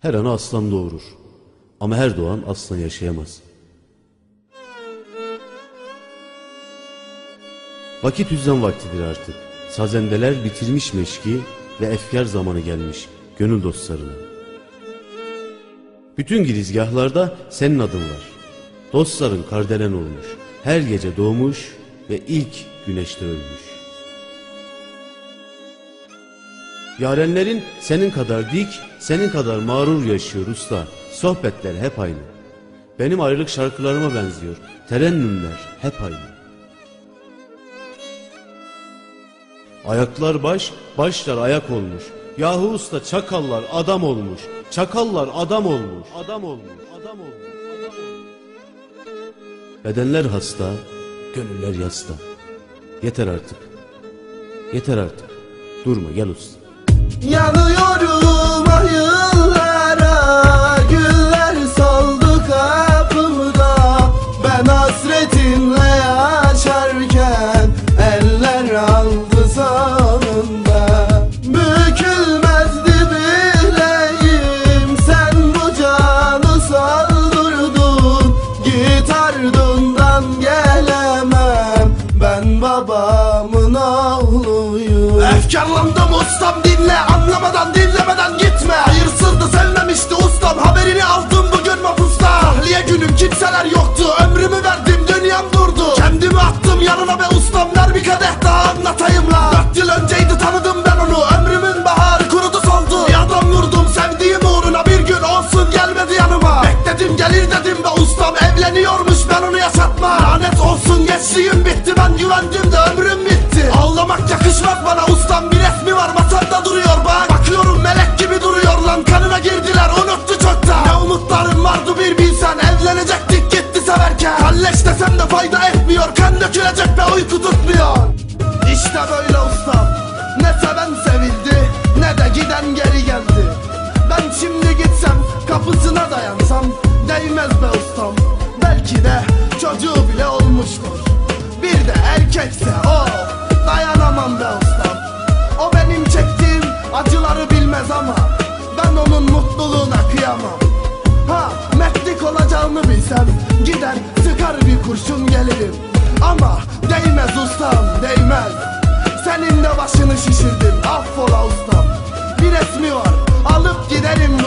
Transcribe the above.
Her ana aslan doğurur. Ama her doğan aslan yaşayamaz. Vakit hüzzam vaktidir artık. Sazendeler bitirmiş meşki ve efkar zamanı gelmiş gönül dostlarına. Bütün girizgahlarda senin adın var. Dostların kardelen olmuş. Her gece doğmuş ve ilk güneşte ölmüş. Yarenlerin senin kadar dik, senin kadar mağrur yaşıyor usta. Sohbetler hep aynı. Benim ayrılık şarkılarıma benziyor. Terennümler hep aynı. Ayaklar baş, başlar ayak olmuş. Yahu usta çakallar adam olmuş. Çakallar adam olmuş. Adam olmuş. Adam olmuş. Adam olmuş. Bedenler hasta, gönüller yasta. Yeter artık. Yeter artık. Durma gel usta. Yanıyorum ayıllara Bekledim gelir dedim be ustam Evleniyormuş ben onu yaşatma Lanet olsun gençliğim bitti Ben güvendim de ömrüm bitti. Ağlamak yakışmaz bana ustam Bir resmi var masamda duruyor bak. Bakıyorum melek gibi duruyor lan Kanına girdiler unuttu çoktan. Ne umutlarım vardı bir bilsen Evlenecektik gitti severken. Kalleş desem de fayda etmiyor Kan dökülecek be uyku tutmuyor. İşte böyle ustam Ne seven sevildi Ne de giden geri geldi. Ben şimdi gitsem Kapısına dayansam Değmez be ustam Belki de çocuğu bile olmuştur. Bir de erkekse o Dayanamam be ustam. O benim çektiğim acıları bilmez ama Ben onun mutluluğuna kıyamam. Ha metlik olacağını bilsem Gider sıkar bir kurşun gelirim. Ama değmez ustam değmez. Senin de başını şişirdim affola ustam. Bir resmi var alıp giderim